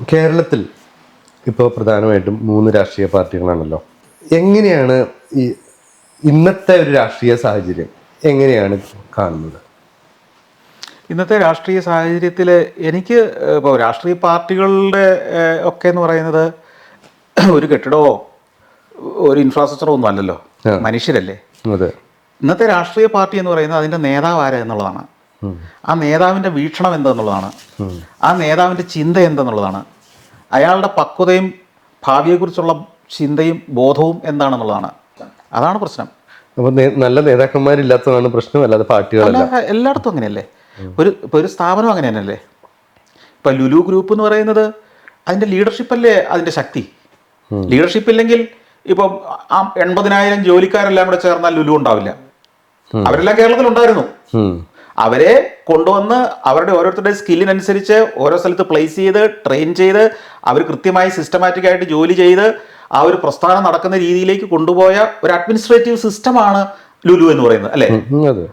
കേരളത്തിൽ ഇപ്പോൾ പ്രധാനമായിട്ടും മൂന്ന് രാഷ്ട്രീയ പാർട്ടികളാണല്ലോ. എങ്ങനെയാണ് ഈ ഇന്നത്തെ ഒരു രാഷ്ട്രീയ സാഹചര്യം എങ്ങനെയാണ് കാണുന്നത്? ഇന്നത്തെ രാഷ്ട്രീയ സാഹചര്യത്തിൽ എനിക്ക് ഇപ്പോൾ രാഷ്ട്രീയ പാർട്ടികളുടെ ഒക്കെ എന്ന് പറയുന്നത് ഒരു കെട്ടിടമോ ഒരു ഇൻഫ്രാസ്ട്രക്ചറോ ഒന്നും അല്ലല്ലോ. മനുഷ്യരല്ലേ. അതെ. ഇന്നത്തെ രാഷ്ട്രീയ പാർട്ടി എന്ന് പറയുന്നത് അതിന്റെ നേതാവ് ആരാ എന്നുള്ളതാണ്. ആ നേതാവിന്റെ വീക്ഷണം എന്തെന്നുള്ളതാണ്. ആ നേതാവിന്റെ ചിന്ത എന്തെന്നുള്ളതാണ്. അയാളുടെ പക്വതയും ഭാവിയെക്കുറിച്ചുള്ള ചിന്തയും ബോധവും എന്താണെന്നുള്ളതാണ്. അതാണ് പ്രശ്നം. അപ്പോൾ നല്ല നേതാക്കന്മാരില്ലാത്തതാണ് പ്രശ്നം അല്ലാതെ പാർട്ടികളല്ല. എല്ലായിടത്തും അങ്ങനെയല്ലേ? ഒരു ഇപ്പോൾ ഒരു സ്ഥാപനം അങ്ങനെ തന്നെയല്ലേ ഇപ്പൊ ലുലു ഗ്രൂപ്പ് എന്ന് പറയുന്നത് അതിന്റെ ലീഡർഷിപ്പ് അല്ലേ അതിന്റെ ശക്തി? ലീഡർഷിപ്പ് ഇല്ലെങ്കിൽ ഇപ്പം ആ എൺപതിനായിരം ജോലിക്കാരെല്ലാം കൂടെ ചേർന്നാൽ ലുലു ഉണ്ടാവില്ല. അവരെല്ലാം കേരളത്തിൽ ഉണ്ടായിരുന്നു. അവരെ കൊണ്ടുവന്ന് അവരുടെ ഓരോരുത്തരുടെ സ്കില്ലിനനുസരിച്ച് ഓരോ സ്ഥലത്ത് പ്ലേസ് ചെയ്ത് ട്രെയിൻ ചെയ്ത് അവർ കൃത്യമായി സിസ്റ്റമാറ്റിക് ആയിട്ട് ജോലി ചെയ്ത് ആ ഒരു പ്രസ്ഥാനം നടക്കുന്ന രീതിയിലേക്ക് കൊണ്ടുപോയ ഒരു അഡ്മിനിസ്ട്രേറ്റീവ് സിസ്റ്റമാണ് ലുലു എന്ന് പറയുന്നത് അല്ലെ?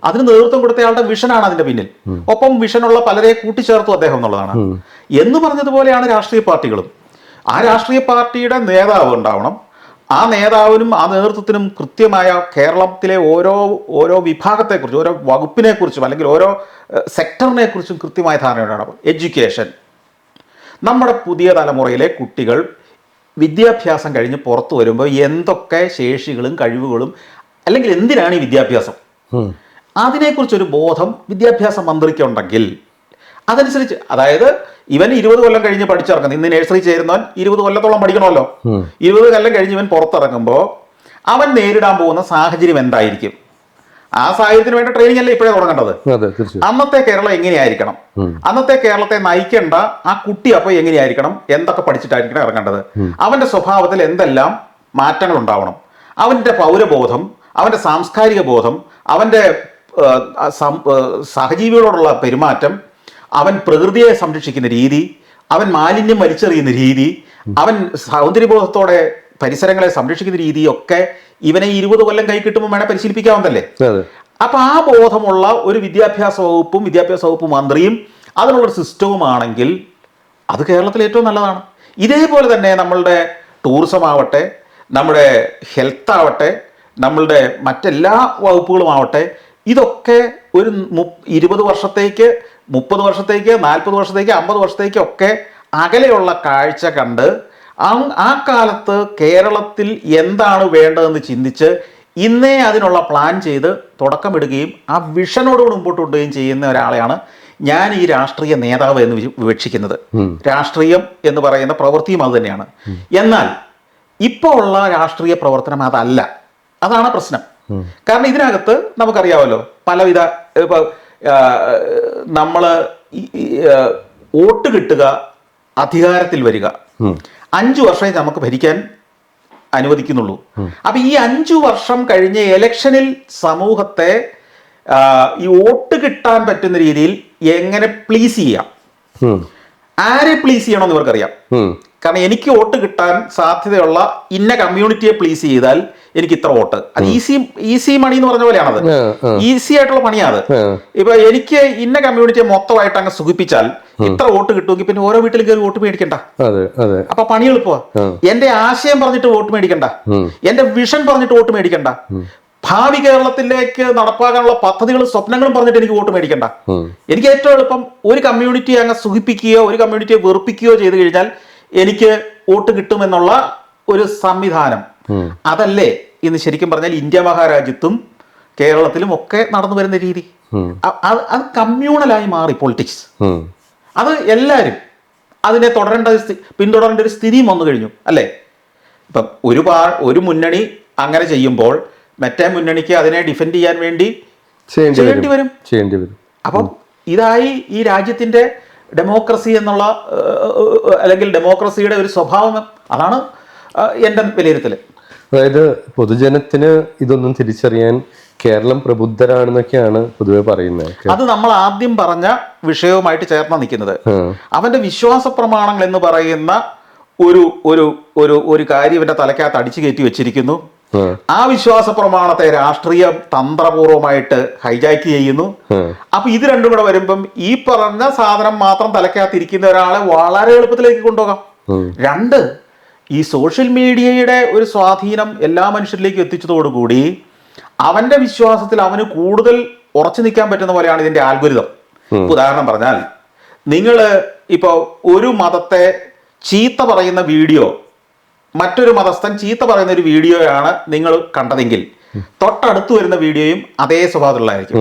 അതിന് നേതൃത്വം കൊടുത്തയാളുടെ വിഷനാണ് അതിന്റെ പിന്നിൽ. ഒപ്പം വിഷനുള്ള പലരെ കൂട്ടിച്ചേർത്തു അദ്ദേഹം എന്നുള്ളതാണ്. എന്ന് പറഞ്ഞതുപോലെയാണ് രാഷ്ട്രീയ പാർട്ടികളും. ആ രാഷ്ട്രീയ പാർട്ടിയുടെ നേതാവ് ഉണ്ടാവണം. ആ നേതാവിനും ആ നേതൃത്വത്തിനും കൃത്യമായ കേരളത്തിലെ ഓരോ ഓരോ വിഭാഗത്തെക്കുറിച്ചും ഓരോ വകുപ്പിനെക്കുറിച്ചും അല്ലെങ്കിൽ ഓരോ സെക്ടറിനെ കുറിച്ചും കൃത്യമായ ധാരണ ഉണ്ടാവണം എഡ്യൂക്കേഷൻ. നമ്മുടെ പുതിയ തലമുറയിലെ കുട്ടികൾ വിദ്യാഭ്യാസം കഴിഞ്ഞ് പുറത്തു വരുമ്പോൾ എന്തൊക്കെ ശേഷികളും കഴിവുകളും അല്ലെങ്കിൽ എന്തിനാണ് ഈ വിദ്യാഭ്യാസം. അതിനെക്കുറിച്ചൊരു ബോധം വിദ്യാഭ്യാസ മന്ത്രിക്കുണ്ടെങ്കിൽ അതനുസരിച്ച് അതായത് ഇവൻ ഇരുപത് കൊല്ലം കഴിഞ്ഞ് പഠിച്ചിറങ്ങുന്നു. ഇന്ന് നഴ്സറി ചേരുന്നവൻ ഇരുപത് കൊല്ലത്തോളം പഠിക്കണമല്ലോ. ഇരുപത് കൊല്ലം കഴിഞ്ഞ് ഇവൻ പുറത്തിറങ്ങുമ്പോൾ അവൻ നേരിടാൻ പോകുന്ന സാഹചര്യം എന്തായിരിക്കും? ആ സാഹചര്യത്തിന് വേണ്ട ട്രെയിനിങ് അല്ലേ ഇപ്പോഴേ തുടങ്ങേണ്ടത്? അന്നത്തെ കേരളം എങ്ങനെയായിരിക്കണം? അന്നത്തെ കേരളത്തെ നയിക്കേണ്ട ആ കുട്ടി അപ്പോൾ എങ്ങനെയായിരിക്കണം? എന്തൊക്കെ പഠിച്ചിട്ടായിരിക്കണം ഇറങ്ങേണ്ടത്? അവന്റെ സ്വഭാവത്തിൽ എന്തെല്ലാം മാറ്റങ്ങൾ ഉണ്ടാവണം? അവന്റെ പൗരബോധം അവന്റെ സാംസ്കാരിക ബോധം അവന്റെ സഹജീവികളോടുള്ള പെരുമാറ്റം അവൻ പ്രകൃതിയെ സംരക്ഷിക്കുന്ന രീതി അവൻ മാലിന്യം വലിച്ചെറിയുന്ന രീതി അവൻ സൗന്ദര്യബോധത്തോടെ പരിസരങ്ങളെ സംരക്ഷിക്കുന്ന രീതിയൊക്കെ ഇവനെ ഇരുപത് കൊല്ലം കൈ കിട്ടുമ്പോൾ വേണേൽ പരിശീലിപ്പിക്കാവുന്നതല്ലേ? അപ്പൊ ആ ബോധമുള്ള ഒരു വിദ്യാഭ്യാസ വകുപ്പും വിദ്യാഭ്യാസ വകുപ്പ് മന്ത്രിയും അതിനുള്ളൊരു സിസ്റ്റവുമാണെങ്കിൽ അത് കേരളത്തിൽ ഏറ്റവും നല്ലതാണ്. ഇതേപോലെ തന്നെ നമ്മളുടെ ടൂറിസം ആവട്ടെ നമ്മുടെ ഹെൽത്ത് ആവട്ടെ നമ്മളുടെ മറ്റെല്ലാ വകുപ്പുകളും ആവട്ടെ ഇതൊക്കെ ഒരു മു- ഇരുപത് വർഷത്തേക്ക് മുപ്പത് വർഷത്തേക്ക് നാൽപ്പത് വർഷത്തേക്ക് അമ്പത് വർഷത്തേക്ക് ഒക്കെ അകലെയുള്ള കാഴ്ച കണ്ട് ആ കാലത്ത് കേരളത്തിൽ എന്താണ് വേണ്ടതെന്ന് ചിന്തിച്ച് ഇന്നേ അതിനുള്ള പ്ലാൻ ചെയ്ത് തുടക്കമിടുകയും ആ വിഷനോട് മുമ്പോട്ട് കൊണ്ടുകയും ചെയ്യുന്ന ഒരാളെയാണ് ഞാൻ ഈ രാഷ്ട്രീയ നേതാവ് എന്ന് വിവക്ഷിക്കുന്നത്. രാഷ്ട്രീയം എന്ന് പറയുന്ന പ്രവൃത്തിയും അത് തന്നെയാണ്. എന്നാൽ ഇപ്പോൾ ഉള്ള രാഷ്ട്രീയ പ്രവർത്തനം അതല്ല. അതാണ് പ്രശ്നം. കാരണം ഇതിനകത്ത് നമുക്കറിയാമല്ലോ പലവിധ ഇപ്പൊ നമ്മൾ വോട്ട് കിട്ടുക അധികാരത്തിൽ വരിക. അഞ്ചു വർഷമേ നമുക്ക് ഭരിക്കാൻ അനുവദിക്കുന്നുള്ളൂ. അപ്പൊ ഈ അഞ്ചു വർഷം കഴിഞ്ഞ ഇലക്ഷനിൽ സമൂഹത്തെ ഈ വോട്ട് കിട്ടാൻ പറ്റുന്ന രീതിയിൽ എങ്ങനെ പ്ലീസ് ചെയ്യാം? ആരെ പ്ലീസ് ചെയ്യണമെന്ന് ഇവർക്കറിയാം. കാരണം എനിക്ക് വോട്ട് കിട്ടാൻ സാധ്യതയുള്ള ഇന്ന കമ്മ്യൂണിറ്റിയെ പ്ലീസ് ചെയ്താൽ എനിക്ക് ഇത്ര വോട്ട്. അത് ഈസി ഈസി മണി എന്ന് പറഞ്ഞ പോലെയാണത്. ഈസി ആയിട്ടുള്ള പണിയാണ് അത് ഇപ്പൊ എനിക്ക് ഇന്ന കമ്മ്യൂണിറ്റിയെ മൊത്തമായിട്ട് അങ്ങ് സുഖിപ്പിച്ചാൽ ഇത്ര വോട്ട് കിട്ടുമെങ്കിൽ പിന്നെ ഓരോ വീട്ടിലും കയറി വോട്ട് മേടിക്കണ്ട. അപ്പൊ പണി എളുപ്പമാ. എന്റെ ആശയം പറഞ്ഞിട്ട് വോട്ട് മേടിക്കണ്ട. എന്റെ വിഷൻ പറഞ്ഞിട്ട് വോട്ട് മേടിക്കണ്ട. ഭാവി കേരളത്തിലേക്ക് നടപ്പാക്കാനുള്ള പദ്ധതികളും സ്വപ്നങ്ങളും പറഞ്ഞിട്ട് എനിക്ക് വോട്ട് മേടിക്കണ്ട. എനിക്ക് ഏറ്റവും എളുപ്പം ഒരു കമ്മ്യൂണിറ്റിയെ അങ്ങ് സുഖിപ്പിക്കുകയോ ഒരു കമ്മ്യൂണിറ്റിയെ വെറുപ്പിക്കുകയോ ചെയ്തു കഴിഞ്ഞാൽ എനിക്ക് വോട്ട് കിട്ടുമെന്നുള്ള ഒരു സംവിധാനം. അതല്ലേ ഇന്ന് ശരിക്കും പറഞ്ഞാൽ ഇന്ത്യ മഹാരാജ്യത്തും കേരളത്തിലും ഒക്കെ നടന്നു വരുന്ന രീതി. അത് കമ്മ്യൂണലായി മാറി പൊളിറ്റിക്സ് അത് എല്ലാവരും അതിനെ തുടരേണ്ട പിന്തുടരേണ്ട ഒരു സ്ഥിതിയും വന്നു കഴിഞ്ഞു അല്ലേ? ഇപ്പം ഒരു പാ ഒരു മുന്നണി അങ്ങനെ ചെയ്യുമ്പോൾ മറ്റേ മുന്നണിക്ക് അതിനെ ഡിഫെൻഡ് ചെയ്യാൻ വേണ്ടി ചെയ്യേണ്ടി വരും. ചെയ്യേണ്ടി വരും. അപ്പം ഇതായി ഈ രാജ്യത്തിന്റെ ഡെമോക്രസി എന്നുള്ള അല്ലെങ്കിൽ ഡെമോക്രസിയുടെ ഒരു സ്വഭാവം അതാണ് എന്റെ വിലയിരുത്തൽ അതായത് പൊതുജനത്തിന് ഇതൊന്നും തിരിച്ചറിയാൻ കേരളം പ്രബുദ്ധരാണെന്നൊക്കെയാണ് പൊതുവെ പറയുന്നത്. അത് നമ്മൾ ആദ്യം പറഞ്ഞ വിഷയവുമായിട്ട് ചേർന്ന് നിൽക്കുന്നത്. അവന്റെ വിശ്വാസ പ്രമാണങ്ങൾ എന്ന് പറയുന്ന ഒരു ഒരു ഒരു ഒരു കാര്യം ഇവന്റെ തലക്കകത്ത് അടിച്ചു കയറ്റി വെച്ചിരിക്കുന്നു. ആ, വിശ്വാസ പ്രമാണത്തെ രാഷ്ട്രീയ തന്ത്രപൂർവമായിട്ട് ഹൈജാക്ക് ചെയ്യുന്നു. അപ്പൊ ഇത് രണ്ടും കൂടെ വരുമ്പം ഈ പറഞ്ഞ സാധനം മാത്രം തലക്കകത്തിരിക്കുന്ന ഒരാളെ വളരെ എളുപ്പത്തിലേക്ക് കൊണ്ടുപോകാം. രണ്ട് ഈ സോഷ്യൽ മീഡിയയുടെ ഒരു സ്വാധീനം എല്ലാ മനുഷ്യരിലേക്കും എത്തിച്ചതോടുകൂടി അവന്റെ വിശ്വാസത്തിൽ അവന് കൂടുതൽ ഉറച്ചു നിൽക്കാൻ പറ്റുന്ന പോലെയാണ് ഇതിന്റെ ആൽഗുരിതം ഉദാഹരണം പറഞ്ഞാൽ നിങ്ങൾ ഇപ്പോൾ ഒരു മതത്തെ ചീത്ത പറയുന്ന വീഡിയോ മറ്റൊരു മതസ്ഥൻ ചീത്ത പറയുന്ന ഒരു വീഡിയോയാണ് നിങ്ങൾ കണ്ടതെങ്കിൽ തൊട്ടടുത്ത് വരുന്ന വീഡിയോയും അതേ സ്വഭാവത്തിലുള്ളതായിരിക്കും.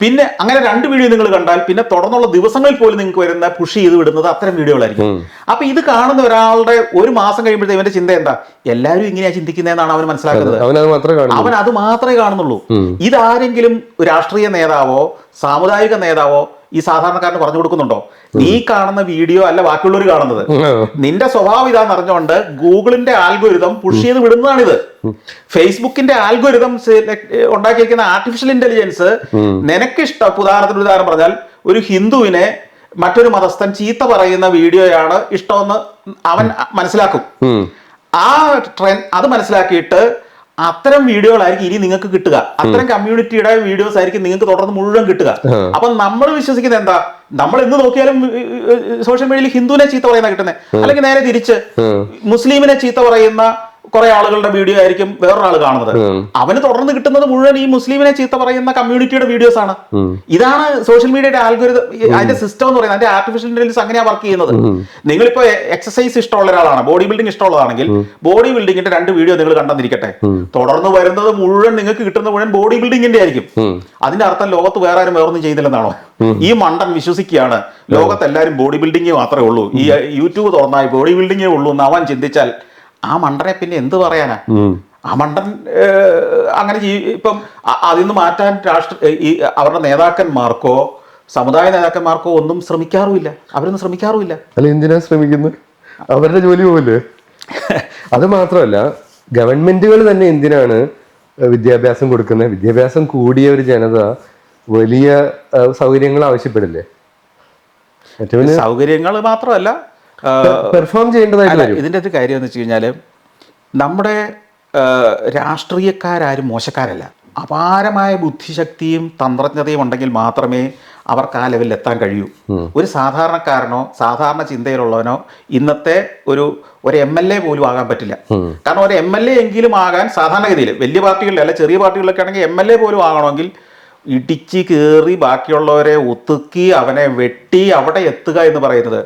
പിന്നെ അങ്ങനെ രണ്ട് വീഡിയോ നിങ്ങൾ കണ്ടാൽ പിന്നെ തുടർന്നുള്ള ദിവസങ്ങളിൽ പോലും നിങ്ങൾക്ക് വരുന്ന പുഷ് ചെയ്ത് വിടുന്നത് അത്തരം വീഡിയോകളായിരിക്കും. അപ്പൊ ഇത് കാണുന്ന ഒരാളുടെ ഒരു മാസം കഴിയുമ്പോഴത്തെ ഇവന്റെ ചിന്ത എന്താ? എല്ലാവരും ഇങ്ങനെയാ ചിന്തിക്കുന്നതെന്നാണ് അവൻ മനസ്സിലാക്കുന്നത്. അവൻ അത് മാത്രമേ കാണുന്നുള്ളൂ. ഇതാരെങ്കിലും രാഷ്ട്രീയ നേതാവോ സാമുദായിക നേതാവോ ഈ സാധാരണക്കാരന് പറഞ്ഞു കൊടുക്കുന്നുണ്ടോ? നീ കാണുന്ന വീഡിയോ അല്ല ബാക്കിയുള്ളവർ കാണുന്നത്. നിന്റെ സ്വഭാവം ഇതാന്ന് അറിഞ്ഞുകൊണ്ട് ഗൂഗിളിന്റെ ആൽഗോരിതം പുഷ് ചെയ്ത് വിടുന്നതാണിത്. ഫേസ്ബുക്കിന്റെ ആൽഗോരിതം ഉണ്ടാക്കിയിരിക്കുന്ന ആർട്ടിഫിഷ്യൽ ഇന്റലിജൻസ് നിനക്കിഷ്ടം. ഉദാഹരണത്തിന് ഉദാഹരണം പറഞ്ഞാൽ ഒരു ഹിന്ദുവിനെ മറ്റൊരു മതസ്ഥൻ ചീത്ത പറയുന്ന വീഡിയോയാണ് ഇഷ്ടമെന്ന് അവൻ മനസ്സിലാക്കും. ആ ട്രെൻഡ് അത് മനസ്സിലാക്കിയിട്ട് അത്തരം വീഡിയോകളായിരിക്കും ഇനി നിങ്ങൾക്ക് കിട്ടുക. അത്തരം കമ്മ്യൂണിറ്റിയുടെ വീഡിയോസ് ആയിരിക്കും നിങ്ങൾക്ക് തുടർന്ന് മുഴുവൻ കിട്ടുക. അപ്പൊ നമ്മൾ വിശ്വസിക്കുന്നത് എന്താ? നമ്മൾ എന്ന് നോക്കിയാലും സോഷ്യൽ മീഡിയയിൽ ഹിന്ദുവിനെ ചീത്ത പറയുന്ന കിട്ടുന്നത് അല്ലെങ്കിൽ നേരെ തിരിച്ച് മുസ്ലിമിനെ ചീത്ത പറയുന്ന കുറെ ആളുകളുടെ വീഡിയോ ആയിരിക്കും വേറൊരാൾ കാണുന്നത്. അവന് തുടർന്ന് കിട്ടുന്നത് മുഴുവൻ ഈ മുസ്ലിമിനെ ചീത്ത പറയുന്ന കമ്മ്യൂണിറ്റിയുടെ വീഡിയോസ് ആണ് ഇതാണ് സോഷ്യൽ മീഡിയയുടെ ആൽഗോരിതം അതിന്റെ സിസ്റ്റം എന്ന് പറയുന്നത്. അതിന്റെ ആർട്ടിഫിഷ്യൽ ഇന്റലിജൻസ് അങ്ങനെയാണ് വർക്ക് ചെയ്യുന്നത്. നിങ്ങളിപ്പോ എക്സസൈസ് ഇഷ്ടമുള്ള ഒരാളാണ് ബോഡി ബിൽഡിംഗ് ഇഷ്ടമുള്ളതാണെങ്കിൽ ബോഡി ബിൽഡിംഗിന്റെ രണ്ട് വീഡിയോ നിങ്ങൾ കണ്ടെന്നിരിക്കട്ടെ. തുടർന്ന് വരുന്നത് മുഴുവൻ നിങ്ങൾക്ക് കിട്ടുന്ന മുഴുവൻ ബോഡി ബിൽഡിംഗിന്റെ ആയിരിക്കും. അതിന്റെ അർത്ഥം ലോകത്ത് വേറെ ആരും വേറൊന്നും ചെയ്യുന്നില്ലെന്നാണോ ഈ മണ്ടൻ വിശ്വസിക്കുകയാണ്. ലോകത്ത് എല്ലാവരും ബോഡി ബിൽഡിംഗ് മാത്രമേ ഉള്ളൂ. ഈ യൂട്യൂബ് തുറന്നാൽ ബോഡി ബിൽഡിംഗേ ഉള്ളൂ എന്ന് അവൻ ചിന്തിച്ചാൽ ആ മണ്ടനെ പിന്നെ എന്ത് പറയാനാ? ആ മണ്ടൻ അങ്ങനെ ഇപ്പം അതിൽ നിന്ന് മാറ്റാൻ രാഷ്ട്ര ഈ അവരുടെ നേതാക്കന്മാർക്കോ സമുദായ നേതാക്കന്മാർക്കോ ഒന്നും ശ്രമിക്കാറുമില്ല. അവരൊന്നും ശ്രമിക്കാറുമില്ല. അല്ല എന്തിനാ ശ്രമിക്കുന്നത് അവരുടെ ജോലി പോലെ അത് മാത്രമല്ല ഗവൺമെന്റുകൾ തന്നെ എന്തിനാണ് വിദ്യാഭ്യാസം കൊടുക്കുന്നത് വിദ്യാഭ്യാസം കൂടിയ ഒരു ജനത വലിയ സൗകര്യങ്ങൾ ആവശ്യപ്പെടില്ലേ? സൗകര്യങ്ങൾ മാത്രമല്ല പെർഫോം ചെയ്യേണ്ടതായിട്ട് ഇതിന്റെ ഒരു കാര്യം എന്ന് വെച്ച് കഴിഞ്ഞാൽ നമ്മുടെ രാഷ്ട്രീയക്കാരും മോശക്കാരല്ല. അപാരമായ ബുദ്ധിശക്തിയും തന്ത്രജ്ഞതയും ഉണ്ടെങ്കിൽ മാത്രമേ അവർക്ക് ആ ലെവലിൽ എത്താൻ കഴിയൂ. ഒരു സാധാരണക്കാരനോ സാധാരണ ചിന്തയിലുള്ളവനോ ഇന്നത്തെ ഒരു ഒരു എം എൽ എ പോലും ആകാൻ പറ്റില്ല. കാരണം ഒരു എം എൽ എ എങ്കിലും ആകാൻ സാധാരണഗതിയിൽ വലിയ പാർട്ടികളിൽ അല്ല ചെറിയ പാർട്ടികളിലൊക്കെ ആണെങ്കിൽ എം എൽ എ പോലും ആകണമെങ്കിൽ ഇടിച്ച് കയറി ബാക്കിയുള്ളവരെ ഒത്തുക്കി അവനെ വെട്ടി അവിടെ എത്തുക എന്ന് പറയുന്നത്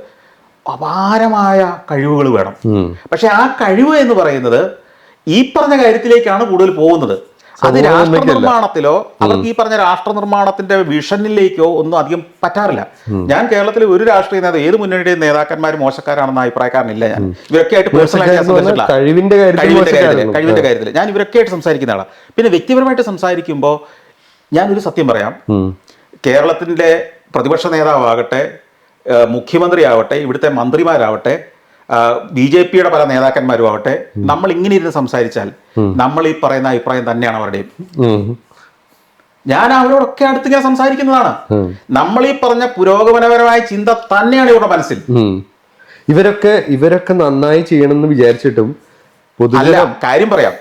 അപാരമായ കഴിവുകൾ വേണം. പക്ഷെ ആ കഴിവ് എന്ന് പറയുന്നത് ഈ പറഞ്ഞ കാര്യത്തിലേക്കാണ് കൂടുതൽ പോകുന്നത്. അത് രാഷ്ട്രനിർമ്മാണത്തിലോ രാഷ്ട്ര നിർമ്മാണത്തിലോ അവർക്ക് ഈ പറഞ്ഞ രാഷ്ട്ര നിർമ്മാണത്തിന്റെ വിഷനിലേക്കോ ഒന്നും അധികം പറ്റാറില്ല. ഞാൻ കേരളത്തിലെ ഒരു രാഷ്ട്രീയ നേതാവ് ഏത് മുന്നണിയുടെയും നേതാക്കന്മാർ മോശക്കാരാണെന്ന അഭിപ്രായക്കാരനില്ല ഞാൻ. ഇവരൊക്കെ ആയിട്ട് പേഴ്സണലായിട്ട്. കഴിവിന്റെ കാര്യത്തിൽ കഴിവിന്റെ കാര്യത്തിൽ ഞാൻ ഇവരൊക്കെ ആയിട്ട് സംസാരിക്കുന്ന ആളാണ് പിന്നെ വ്യക്തിപരമായിട്ട് സംസാരിക്കുമ്പോൾ ഞാനൊരു സത്യം പറയാം. കേരളത്തിന്റെ പ്രതിപക്ഷ നേതാവാകട്ടെ മുഖ്യമന്ത്രിയാവട്ടെ ഇവിടുത്തെ മന്ത്രിമാരാവട്ടെ ബി ജെ പിയുടെ പല നേതാക്കന്മാരും ആവട്ടെ നമ്മൾ ഇങ്ങനെ ഇരുന്ന് സംസാരിച്ചാൽ നമ്മൾ ഈ പറയുന്ന അഭിപ്രായം തന്നെയാണ് അവരുടെയും. ഞാൻ അവരോടൊക്കെ അടുത്ത് ഇങ്ങനെ സംസാരിക്കുന്നതാണ്. നമ്മൾ ഈ പറഞ്ഞ പുരോഗമനപരമായ ചിന്ത തന്നെയാണ് ഇവരുടെ മനസ്സിൽ. ഇവരൊക്കെ ഇവരൊക്കെ നന്നായി ചെയ്യണമെന്ന് വിചാരിച്ചിട്ടും അല്ല കാര്യം പറയാം.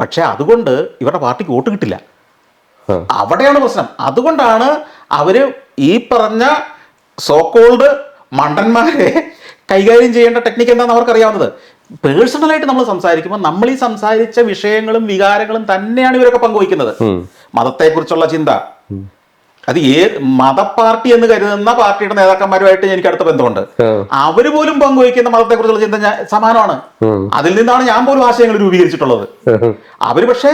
പക്ഷെ അതുകൊണ്ട് ഇവരുടെ പാർട്ടിക്ക് വോട്ട് കിട്ടില്ല. അവിടെയാണ് പ്രശ്നം. അതുകൊണ്ടാണ് അവർ ഈ പറഞ്ഞ സോക്കോൾഡ് മണ്ടന്മാരെ കൈകാര്യം ചെയ്യേണ്ട ടെക്നിക്ക് എന്താണെന്ന് അവർക്കറിയാവുന്നത്. പേഴ്സണലായിട്ട് നമ്മൾ സംസാരിക്കുമ്പോൾ നമ്മൾ ഈ സംസാരിച്ച വിഷയങ്ങളും വികാരങ്ങളും തന്നെയാണ് ഇവരൊക്കെ പങ്കുവയ്ക്കുന്നത്. മതത്തെക്കുറിച്ചുള്ള ചിന്ത. അത് ഏത് പാർട്ടി എന്ന് കരുതുന്ന പാർട്ടിയുടെ നേതാക്കന്മാരുമായിട്ട് എനിക്ക് അടുത്ത ബന്ധമുണ്ട്. അവർ പോലും പങ്കുവയ്ക്കുന്ന മതത്തെക്കുറിച്ചുള്ള ചിന്ത സമാനമാണ്. അതിൽ നിന്നാണ് ഞാൻ പോലും ആശയങ്ങൾ രൂപീകരിച്ചിട്ടുള്ളത്. അവർ പക്ഷേ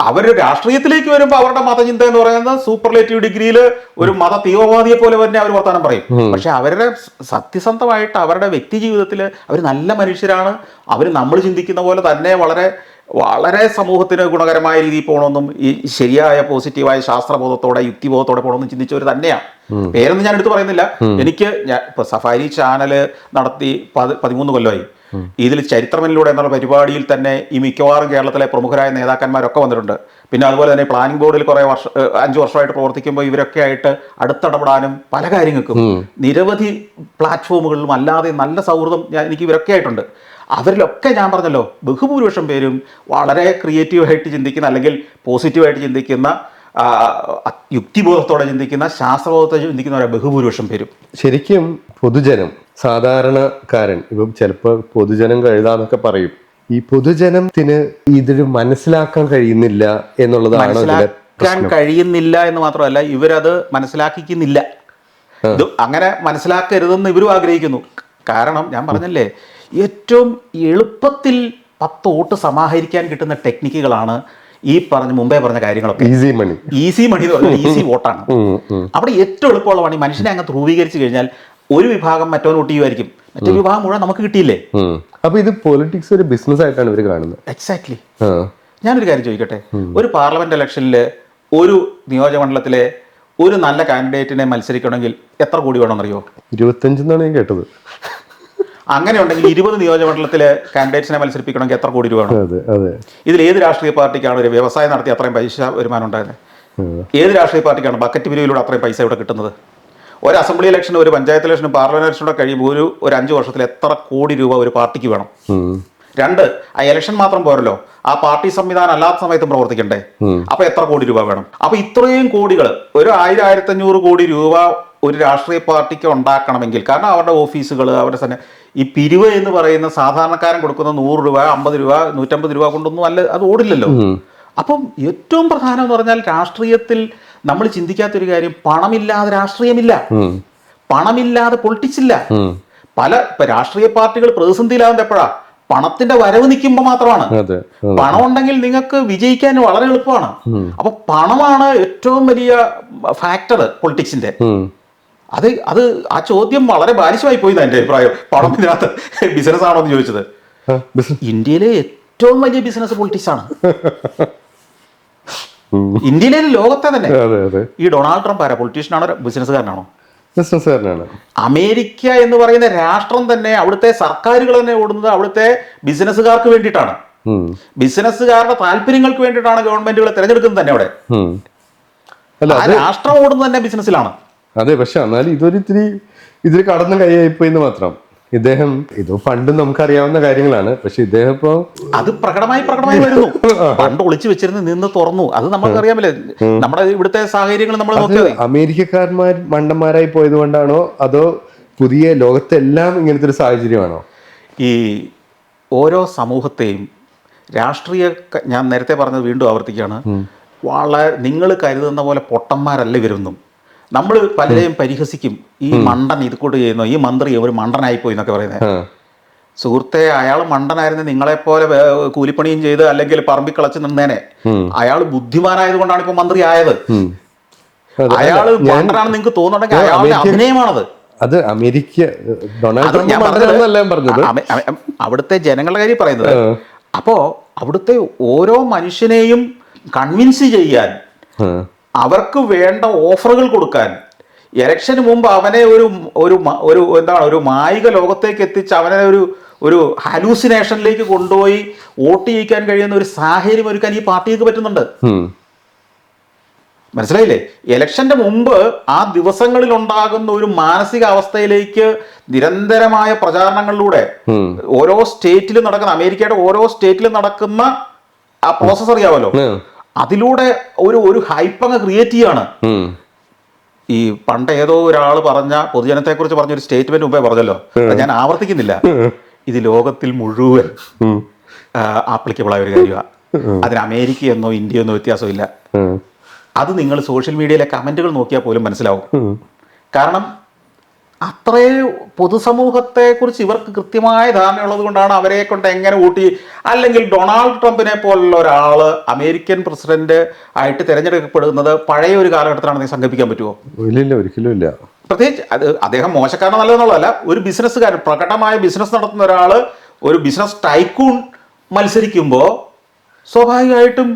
അവർ രാഷ്ട്രീയത്തിലേക്ക് വരുമ്പോൾ അവരുടെ മതചിന്ത എന്ന് പറയുന്നത് സൂപ്പർലേറ്റീവ് ഡിഗ്രിയിൽ ഒരു മത തീവ്രവാദിയെ പോലെ തന്നെ അവർ വർത്തമാനം പറയും. പക്ഷെ അവരുടെ സത്യസന്ധമായിട്ട് അവരുടെ വ്യക്തി ജീവിതത്തിൽ അവർ നല്ല മനുഷ്യരാണ്. അവർ നമ്മൾ ചിന്തിക്കുന്ന പോലെ തന്നെ വളരെ വളരെ സമൂഹത്തിന് ഗുണകരമായ രീതിയിൽ പോകണമെന്നും ഈ ശരിയായ പോസിറ്റീവായ ശാസ്ത്രബോധത്തോടെ യുക്തിബോധത്തോടെ പോകണമെന്നും ചിന്തിച്ചവർ തന്നെയാണ്. പേരൊന്നും ഞാൻ എടുത്തു പറയുന്നില്ല. എനിക്ക് ഞാൻ ഇപ്പൊ സഫാരി ചാനൽ നടത്തി പതി- പതിമൂന്ന് കൊല്ലമായി ഇതിൽ ചരിത്രമനിലൂടെ എന്നുള്ള പരിപാടിയിൽ തന്നെ ഈ മിക്കവാറും കേരളത്തിലെ പ്രമുഖരായ നേതാക്കന്മാരൊക്കെ വന്നിട്ടുണ്ട്. പിന്നെ അതുപോലെ തന്നെ പ്ലാനിംഗ് ബോർഡിൽ കുറേ വർഷം അഞ്ചു വർഷമായിട്ട് പ്രവർത്തിക്കുമ്പോൾ ഇവരൊക്കെ ആയിട്ട് അടുത്തിടപെടാനും പല കാര്യങ്ങൾക്കും. നിരവധി പ്ലാറ്റ്ഫോമുകളിലും അല്ലാതെ നല്ല സൗഹൃദം ഞാൻ എനിക്ക് ഇവരൊക്കെ ആയിട്ടുണ്ട്. അവരിലൊക്കെ ഞാൻ പറഞ്ഞല്ലോ ബഹുഭൂരിപക്ഷം പേരും വളരെ ക്രിയേറ്റീവായിട്ട് ചിന്തിക്കുന്ന അല്ലെങ്കിൽ പോസിറ്റീവായിട്ട് ചിന്തിക്കുന്ന യുക്തിബോധത്തോടെ ചിന്തിക്കുന്ന ശാസ്ത്രബോധത്തോടെ ചിന്തിക്കുന്നവരെ ബഹുഭൂരിപക്ഷം പേരും. ശരിക്കും പൊതുജനം സാധാരണക്കാരൻ ഇപ്പം ചിലപ്പോൾ പൊതുജനം കഴുതാന്നൊക്കെ പറയും. ഈ പൊതുജനത്തിന് ഇതൊരു മനസ്സിലാക്കാൻ കഴിയുന്നില്ല എന്നുള്ളതാണ് മനസ്സിലാക്കാൻ കഴിയുന്നില്ല എന്ന് മാത്രമല്ല ഇവരത് മനസ്സിലാക്കിക്കുന്നില്ല ഇത് അങ്ങനെ മനസ്സിലാക്കരുതെന്ന് ഇവരും ആഗ്രഹിക്കുന്നു. കാരണം ഞാൻ പറഞ്ഞല്ലേ ഏറ്റവും എളുപ്പത്തിൽ പത്ത് വോട്ട് സമാഹരിക്കാൻ കിട്ടുന്ന ടെക്നിക്കുകളാണ് ഈ പറഞ്ഞ മുമ്പേ പറഞ്ഞ കാര്യങ്ങളൊക്കെ. ഈസി മണി ഈസി മണി എന്ന് പറഞ്ഞാൽ ഈസി വോട്ടാണ്. അവിടെ ഏറ്റവും എളുപ്പമുള്ള പണി മനുഷ്യനെ അങ്ങ് ധ്രുവീകരിച്ചു കഴിഞ്ഞാൽ ഒരു വിഭാഗം മറ്റവൻ വോട്ട് ചെയ്യുമായിരിക്കും മറ്റൊരു വിഭാഗം മുഴുവൻ നമുക്ക് കിട്ടിയില്ലേ? അപ്പൊ ഇത് പൊളിറ്റിക്സ് ഒരു ബിസിനസ് ആയിട്ടാണ് ഇവർ കാണുന്നത്. എക്സാക്ട്ലി. ഞാനൊരു കാര്യം ചോദിക്കട്ടെ? ഒരു പാർലമെന്റ് ഇലക്ഷനിൽ ഒരു നിയോജകമണ്ഡലത്തിലെ ഒരു നല്ല കാൻഡിഡേറ്റിനെ മത്സരിക്കണമെങ്കിൽ എത്ര കോടി വേണമെന്നറിയോ? ഇരുപത്തഞ്ചെന്നാണ് ഞാൻ കേട്ടത്. അങ്ങനെ ഉണ്ടെങ്കിൽ ഇരുപത് നിയോജകമണ്ഡലത്തിലെ കാൻഡിഡേറ്റ്സിനെ മത്സരിപ്പിക്കണമെങ്കിൽ എത്ര കോടി രൂപ വേണം? ഇതിൽ ഏത് രാഷ്ട്രീയ പാർട്ടിക്കാണ് ഒരു വ്യവസായം നടത്തി അത്രയും പൈസ വരുമാനം ഉണ്ടായത് ഏത് രാഷ്ട്രീയ പാർട്ടിക്കാണ് ബക്കറ്റ് പിരിവിലൂടെ അത്രയും പൈസ ഇവിടെ കിട്ടുന്നത്? ഒരു അസംബ്ലി ഇലക്ഷനും ഒരു പഞ്ചായത്ത് ഇലക്ഷനും പാർലമെന്റ് ഇലക്ഷനും കഴിയുമ്പോൾ ഒരു ഒരു അഞ്ച് വർഷത്തിൽ എത്ര കോടി രൂപ ഒരു പാർട്ടിക്ക് വേണം? രണ്ട് ആ ഇലക്ഷൻ മാത്രം പോരല്ലോ. ആ പാർട്ടി സംവിധാനം അല്ലാത്ത സമയത്തും പ്രവർത്തിക്കണ്ടേ? അപ്പൊ എത്ര കോടി രൂപ വേണം? അപ്പൊ ഇത്രയും കോടികൾ ഒരു ആയിരം ആയിരത്തി അഞ്ഞൂറ് കോടി രൂപ ഒരു രാഷ്ട്രീയ പാർട്ടിക്ക് ഉണ്ടാക്കണമെങ്കിൽ കാരണം അവരുടെ ഓഫീസുകൾ അവരുടെ തന്നെ ഈ പിരിവ് എന്ന് പറയുന്ന സാധാരണക്കാരൻ കൊടുക്കുന്ന നൂറ് രൂപ അമ്പത് രൂപ നൂറ്റമ്പത് രൂപ കൊണ്ടൊന്നും അല്ല അത് ഓടില്ലല്ലോ. അപ്പം ഏറ്റവും പ്രധാനം എന്ന് പറഞ്ഞാൽ രാഷ്ട്രീയത്തിൽ നമ്മൾ ചിന്തിക്കാത്തൊരു കാര്യം പണമില്ലാതെ രാഷ്ട്രീയമില്ല. പണമില്ലാതെ പൊളിറ്റിക്സ് ഇല്ല പല ഇപ്പൊ രാഷ്ട്രീയ പാർട്ടികൾ പ്രതിസന്ധിയിലാവുന്നത് എപ്പോഴാ? പണത്തിന്റെ വരവ് നിൽക്കുമ്പോൾ മാത്രമാണ്. പണം ഉണ്ടെങ്കിൽ നിങ്ങൾക്ക് വിജയിക്കാൻ വളരെ എളുപ്പമാണ്. അപ്പൊ പണമാണ് ഏറ്റവും വലിയ ഫാക്ടർ പൊളിറ്റിക്സിന്റെ. അത് അത് ആ ചോദ്യം വളരെ ബാലിശമായി പോയി എന്റെ അഭിപ്രായം. പണം ഇതിനകത്ത് ബിസിനസ് ആണോ എന്ന് ചോദിച്ചത്. ഇന്ത്യയിലെ ഏറ്റവും വലിയ ബിസിനസ് പൊളിറ്റിക്സ് ആണ്. ഇന്ത്യയിലെ ലോകത്തെ തന്നെ. ഈ ഡൊണാൾഡ് ട്രംപ് ആരാ? പൊളിറ്റീഷ്യനാണോ ബിസിനസ്സുകാരനാണോ? ബിസിനസ്സുകാരനാണ്. അമേരിക്ക എന്ന് പറയുന്ന രാഷ്ട്രം തന്നെ അവിടുത്തെ സർക്കാരുകൾ തന്നെ ഓടുന്നത് അവിടുത്തെ ബിസിനസ്സുകാർക്ക് വേണ്ടിയിട്ടാണ്. ബിസിനസ്സുകാരുടെ താല്പര്യങ്ങൾക്ക് വേണ്ടിയിട്ടാണ് ഗവൺമെന്റുകളെ തിരഞ്ഞെടുക്കുന്നത് തന്നെ അവിടെ. രാഷ്ട്രം ഓടുന്നത് തന്നെ ബിസിനസ്സിലാണ്. അതെ പക്ഷെ എന്നാലും ഇതൊരു ഇത്തിരി ഇതിൽ കടന്നു കൈയായിപ്പോയി എന്ന് മാത്രം. ഇദ്ദേഹം ഇത് പണ്ടും നമുക്കറിയാവുന്ന കാര്യങ്ങളാണ്. പക്ഷെ ഇദ്ദേഹം ഇപ്പോ അത് പ്രകടമായി പ്രകടമായി വരുന്നു. പണ്ട് ഒളിച്ചു വെച്ചിരുന്ന് നിന്ന് തുറന്നു. അത് നമുക്ക് അറിയാമല്ലേ. നമ്മുടെ ഇവിടുത്തെ സാഹചര്യങ്ങൾ നമ്മൾ അമേരിക്കക്കാരന്മാർ മണ്ടന്മാരായി പോയത് കൊണ്ടാണോ അതോ പുതിയ ലോകത്തെല്ലാം ഇങ്ങനത്തെ ഒരു സാഹചര്യമാണോ? ഈ ഓരോ സമൂഹത്തെയും രാഷ്ട്രീയ ഞാൻ നേരത്തെ പറഞ്ഞത് വീണ്ടും ആവർത്തിക്കുകയാണ്. വളരെ നിങ്ങൾ കരുതുന്ന പോലെ പൊട്ടന്മാരല്ല ഇവരൊന്നും. നമ്മൾ പലരെയും പരിഹസിക്കും. ഈ മണ്ടൻ ഇത് കൂടെ ചെയ്യുന്നു? ഈ മന്ത്രി ഒരു മണ്ടനായിപ്പോയി എന്നൊക്കെ പറയുന്നത്. സുഹൃത്തെ അയാൾ മണ്ടനായിരുന്നു. നിങ്ങളെപ്പോലെ കൂലിപ്പണിയും ചെയ്ത് അല്ലെങ്കിൽ പറമ്പി കളച്ച് നിന്നേനെ. അയാൾ ബുദ്ധിമാനായത് കൊണ്ടാണ് ഇപ്പൊ മന്ത്രി ആയത്. അയാൾ മണ്ടനാണെന്ന് നിങ്ങൾക്ക് തോന്നുന്നുണ്ടെങ്കിൽ അയാളുടെ അഭിനയമാണത്. അത് അമേരിക്ക പറഞ്ഞത് അവിടുത്തെ ജനങ്ങളുടെ കാര്യം പറയുന്നത്. അപ്പോ അവിടുത്തെ ഓരോ മനുഷ്യനെയും കൺവിൻസ് ചെയ്യാൻ. അവർക്ക് വേണ്ട ഓഫറുകൾ കൊടുക്കാൻ. ഇലക്ഷന് മുമ്പ് അവനെ ഒരു ഒരു ഒരു എന്താണ് ഒരു മായിക ലോകത്തേക്ക് എത്തിച്ച് അവനെ ഒരു ഒരു ഹലൂസിനേഷനിലേക്ക് കൊണ്ടുപോയി വോട്ട് ചെയ്യിക്കാൻ കഴിയുന്ന ഒരു സാഹചര്യം ഒരുക്കാൻ ഈ പാർട്ടിക്ക് പറ്റുന്നുണ്ട്. മനസ്സിലായില്ലേ? ഇലക്ഷന്റെ മുമ്പ് ആ ദിവസങ്ങളിൽ ഉണ്ടാകുന്ന ഒരു മാനസിക അവസ്ഥയിലേക്ക് നിരന്തരമായ പ്രചാരണങ്ങളിലൂടെ ഓരോ സ്റ്റേറ്റിലും നടക്കുന്ന അമേരിക്കയുടെ ഓരോ സ്റ്റേറ്റിലും നടക്കുന്ന ആ പ്രോസസ് അറിയാമല്ലോ. അതിലൂടെ ഒരു ഒരു ഹൈപ്പ് അങ്ങ് ക്രിയേറ്റ് ചെയ്യാണ്. ഈ പണ്ട് ഏതോ ഒരാൾ പറഞ്ഞ പൊതുജനത്തെ കുറിച്ച് പറഞ്ഞ ഒരു സ്റ്റേറ്റ്മെന്റ് മുമ്പേ പറഞ്ഞല്ലോ. ഞാൻ ആവർത്തിക്കുന്നില്ല. ഇത് ലോകത്തിൽ മുഴുവൻ ആപ്ലിക്കബിൾ ആയ ഒരു കാര്യമാണ് അതിന് അമേരിക്ക എന്നോ ഇന്ത്യ എന്നോ വ്യത്യാസമില്ല അത് നിങ്ങൾ സോഷ്യൽ മീഡിയയിലെ കമന്റുകൾ നോക്കിയാൽ പോലും മനസ്സിലാവും. കാരണം അത്രേ പൊതുസമൂഹത്തെ കുറിച്ച് ഇവർക്ക് കൃത്യമായ ധാരണയുള്ളത് കൊണ്ടാണ് അവരെ കൊണ്ട് എങ്ങനെ ഊട്ടി അല്ലെങ്കിൽ ഡൊണാൾഡ് ട്രംപിനെ പോലുള്ള ഒരാൾ അമേരിക്കൻ പ്രസിഡന്റ് ആയിട്ട് തിരഞ്ഞെടുക്കപ്പെടുന്നത് പഴയ ഒരു കാലഘട്ടത്തിലാണെന്ന് സങ്കല്പിക്കാൻ പറ്റുമോ? ഇല്ല ഒരിക്കലും ഇല്ല. പ്രത്യേകിച്ച് അത് അദ്ദേഹം മോശക്കാരൻ നല്ലതെന്നുള്ളതല്ല ഒരു ബിസിനസ്സുകാരൻ പ്രകടമായ ബിസിനസ് നടത്തുന്ന ഒരാൾ ഒരു ബിസിനസ് ടൈക്കൂൺ മത്സരിക്കുമ്പോൾ സ്വാഭാവികമായിട്ടും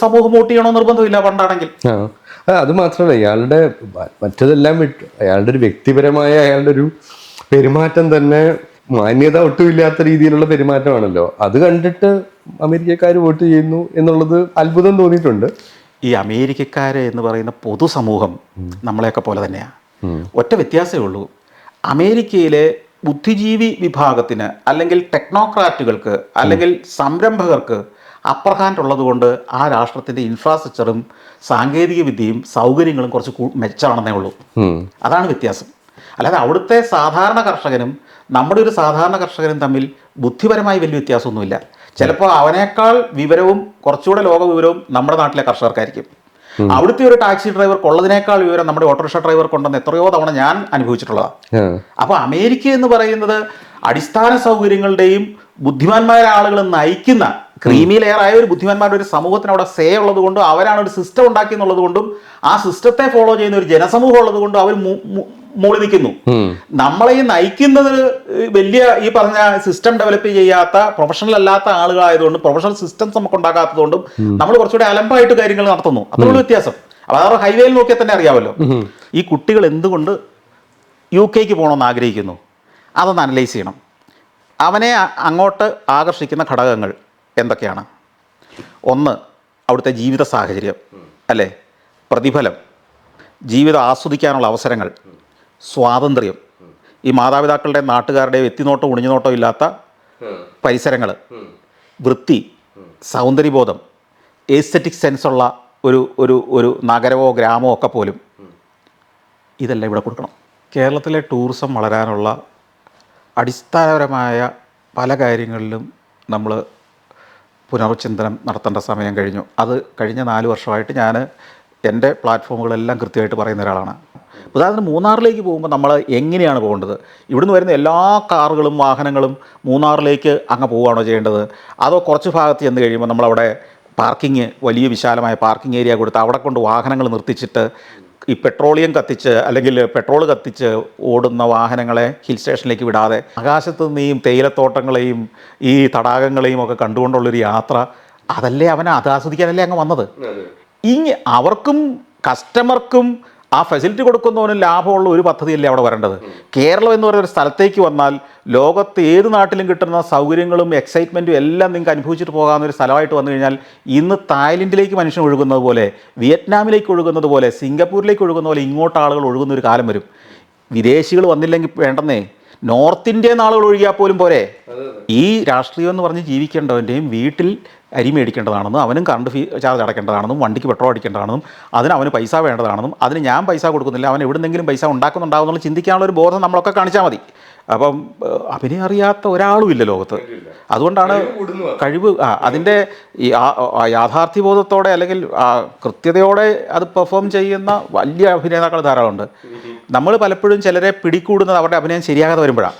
സമൂഹം വോട്ട് ചെയ്യണമെന്ന് നിർബന്ധമില്ല പണ്ടാണെങ്കിൽ. അത് മാത്രമല്ല ഇയാളുടെ മറ്റതെല്ലാം വിട്ടു അയാളുടെ ഒരു വ്യക്തിപരമായ അയാളുടെ ഒരു പെരുമാറ്റം തന്നെ മാന്യത ഒട്ടുമില്ലാത്ത രീതിയിലുള്ള പെരുമാറ്റമാണല്ലോ. അത് കണ്ടിട്ട് അമേരിക്കക്കാർ വോട്ട് ചെയ്യുന്നു എന്നുള്ളത് അത്ഭുതം തോന്നിയിട്ടുണ്ട്. ഈ അമേരിക്കക്കാര് എന്ന് പറയുന്ന പൊതുസമൂഹം നമ്മളെയൊക്കെ പോലെ തന്നെയാണ് ഒറ്റ വ്യത്യാസമേ ഉള്ളൂ. അമേരിക്കയിലെ ബുദ്ധിജീവി വിഭാഗത്തിന് അല്ലെങ്കിൽ ടെക്നോക്രാറ്റുകൾക്ക് അല്ലെങ്കിൽ സംരംഭകർക്ക് അപ്പർ ഹാൻഡ് ഉള്ളതുകൊണ്ട് ആ രാഷ്ട്രത്തിന്റെ ഇൻഫ്രാസ്ട്രക്ചറും സാങ്കേതിക വിദ്യയും സൗകര്യങ്ങളും കുറച്ച് മെച്ചമാണെന്നേ ഉള്ളൂ. അതാണ് വ്യത്യാസം. അല്ലാതെ അവിടുത്തെ സാധാരണ കർഷകനും നമ്മുടെ ഒരു സാധാരണ കർഷകനും തമ്മിൽ ബുദ്ധിപരമായി വലിയ വ്യത്യാസമൊന്നുമില്ല. ചിലപ്പോൾ അവനേക്കാൾ വിവരവും കുറച്ചുകൂടെ ലോക വിവരവും നമ്മുടെ നാട്ടിലെ കർഷകർക്കായിരിക്കും. അവിടുത്തെ ഒരു ടാക്സി ഡ്രൈവർ കൊള്ളതിനേക്കാൾ വിവരം നമ്മുടെ ഓട്ടോറിക്ഷ ഡ്രൈവർ കൊണ്ടെന്ന് എത്രയോ തവണ ഞാൻ അനുഭവിച്ചിട്ടുള്ളതാണ്. അപ്പോൾ അമേരിക്ക എന്ന് പറയുന്നത് അടിസ്ഥാന സൗകര്യങ്ങളുടെയും ബുദ്ധിമാന്മാരായ ആളുകൾ നയിക്കുന്ന ക്രീമി ലെയർ ആയ ഒരു ബുദ്ധിമാന്മാരുടെ ഒരു സമൂഹത്തിന് അവിടെ സേ ഉള്ളത് കൊണ്ടും അവരാണ് ഒരു സിസ്റ്റം ഉണ്ടാക്കി എന്നുള്ളത് കൊണ്ടും ആ സിസ്റ്റത്തെ ഫോളോ ചെയ്യുന്ന ഒരു ജനസമൂഹം ഉള്ളത് കൊണ്ടും അവർ മുകളിൽ നിൽക്കുന്നു. നമ്മളെ ഈ നയിക്കുന്നത് വലിയ ഈ പറഞ്ഞ സിസ്റ്റം ഡെവലപ്പ് ചെയ്യാത്ത പ്രൊഫഷണൽ അല്ലാത്ത ആളുകളായതുകൊണ്ടും പ്രൊഫഷണൽ സിസ്റ്റംസ് നമുക്ക് ഉണ്ടാക്കാത്തതുകൊണ്ടും നമ്മൾ കുറച്ചുകൂടി അലമ്പായിട്ട് കാര്യങ്ങൾ നടത്തുന്നു. അത്രയുള്ള വ്യത്യാസം. അപ്പോൾ അതാണ് ഹൈവേയിൽ നോക്കിയാൽ തന്നെ അറിയാമല്ലോ. ഈ കുട്ടികൾ എന്തുകൊണ്ട് യു കെക്ക് പോകണമെന്ന് ആഗ്രഹിക്കുന്നു? അതൊന്ന് അനലൈസ് ചെയ്യണം. അവനെ അങ്ങോട്ട് ആകർഷിക്കുന്ന ഘടകങ്ങൾ എന്തൊക്കെയാണ്? ഒന്ന് അവിടുത്തെ ജീവിത സാഹചര്യം അല്ലേ? പ്രതിഫലം ജീവിതം ആസ്വദിക്കാനുള്ള അവസരങ്ങൾ സ്വാതന്ത്ര്യം ഈ മാതാപിതാക്കളുടെ നാട്ടുകാരുടെ എത്തിനോട്ടോ ഉണിഞ്ഞുനോട്ടോ ഇല്ലാത്ത പരിസരങ്ങൾ വൃത്തി സൗന്ദര്യബോധം ഏസ്തറ്റിക് സെൻസുള്ള ഒരു ഒരു ഒരു നഗരമോ ഗ്രാമമോ ഒക്കെ പോലും ഇതെല്ലാം ഇവിടെ കൊടുക്കണം. കേരളത്തിലെ ടൂറിസം വളരാനുള്ള അടിസ്ഥാനപരമായ പല കാര്യങ്ങളിലും നമ്മൾ പുനർചിന്തനം നടത്തേണ്ട സമയം കഴിഞ്ഞു. അത് കഴിഞ്ഞ നാല് വർഷമായിട്ട് ഞാൻ എന്റെ പ്ലാറ്റ്ഫോമുകളെല്ലാം കൃത്യമായിട്ട് പറയുന്ന ഒരാളാണ്. ഉദാഹരണത്തിന് മൂന്നാറിലേക്ക് പോകുമ്പോൾ നമ്മൾ എങ്ങനെയാണ് പോകേണ്ടത്? ഇവിടുന്ന് വരുന്ന എല്ലാ കാറുകളും വാഹനങ്ങളും മൂന്നാറിലേക്ക് അങ്ങ് പോവുകയാണോ ചെയ്യേണ്ടത്? അതോ കുറച്ച് ഭാഗത്ത് ചെന്ന് കഴിയുമ്പോൾ നമ്മളവിടെ പാർക്കിങ് വലിയ വിശാലമായ പാർക്കിംഗ് ഏരിയ കൊടുത്ത് അവിടെ കൊണ്ട് വാഹനങ്ങൾ നിർത്തിച്ചിട്ട് ഈ പെട്രോളിയം കത്തിച്ച് അല്ലെങ്കിൽ പെട്രോൾ കത്തിച്ച് ഓടുന്ന വാഹനങ്ങളെ ഹിൽ സ്റ്റേഷനിലേക്ക് വിടാതെ ആകാശത്തു നിന്നെയും തേയിലത്തോട്ടങ്ങളെയും ഈ തടാകങ്ങളെയും ഒക്കെ കണ്ടുകൊണ്ടുള്ളൊരു യാത്ര അതല്ലേ അവനെ അത് ആസ്വദിക്കാനല്ലേ അങ്ങ് വന്നത്? ഇനി അവർക്കും കസ്റ്റമർക്കും ആ ഫെസിലിറ്റി കൊടുക്കുന്നവന് ലാഭമുള്ള ഒരു പദ്ധതിയല്ലേ അവിടെ വരേണ്ടത്? കേരളം എന്ന് പറയുന്ന ഒരു സ്ഥലത്തേക്ക് വന്നാൽ ലോകത്ത് ഏത് നാട്ടിലും കിട്ടുന്ന സൗകര്യങ്ങളും എക്സൈറ്റ്മെന്റും എല്ലാം നിങ്ങൾക്ക് അനുഭവിച്ചിട്ട് പോകാവുന്ന ഒരു സ്ഥലമായിട്ട് വന്നു കഴിഞ്ഞാൽ ഇന്ന് തായ്ലൻഡിലേക്ക് മനുഷ്യൻ ഒഴുകുന്നത് പോലെ വിയറ്റ്നാമിലേക്ക് ഒഴുകുന്നത് പോലെ സിംഗപ്പൂരിലേക്ക് ഒഴുകുന്ന പോലെ ഇങ്ങോട്ട് ആളുകൾ ഒഴുകുന്ന ഒരു കാലം വരും. വിദേശികൾ വന്നില്ലെങ്കിൽ വേണ്ടെന്നേ. നോർത്ത് ഇന്ത്യൻ ആളുകൾ ഒഴുകിയാൽ പോലും പോരെ. ഈ രാഷ്ട്രീയം എന്ന് പറഞ്ഞ് ജീവിക്കേണ്ടവന്റെയും വീട്ടിൽ അരി മേടിക്കേണ്ടതാണെന്നും അവനും കറണ്ട് ഫീ ചാർജ് അടയ്ക്കേണ്ടതാണെന്നും വണ്ടിക്ക് പെട്രോൾ അടിക്കേണ്ടതാണെന്നും അതിന് അവന് പൈസ വേണ്ടതാണെന്നും അതിന് ഞാൻ പൈസ കൊടുക്കുന്നില്ല അവൻ എവിടുന്നെങ്കിലും പൈസ ഉണ്ടാക്കുന്നുണ്ടാവുന്നുള്ള ചിന്തിക്കാനുള്ള ഒരു ബോധം നമ്മളൊക്കെ കാണിച്ചാൽ മതി. അപ്പം അഭിനയം അറിയാത്ത ഒരാളും ഇല്ല ലോകത്ത്. അതുകൊണ്ടാണ് കഴിവ് ആ അതിന്റെ ഈ ആ- ബോധത്തോടെ യാഥാർത്ഥ്യബോധത്തോടെ അല്ലെങ്കിൽ കൃത്യതയോടെ അത് പെർഫോം ചെയ്യുന്ന വലിയ അഭിനേതാക്കൾ ധാരാളമുണ്ട്. നമ്മൾ പലപ്പോഴും ചിലരെ പിടികൂടുന്നത് അവരുടെ അഭിനയം ശരിയാകാതെ വരുമ്പോഴാണ്.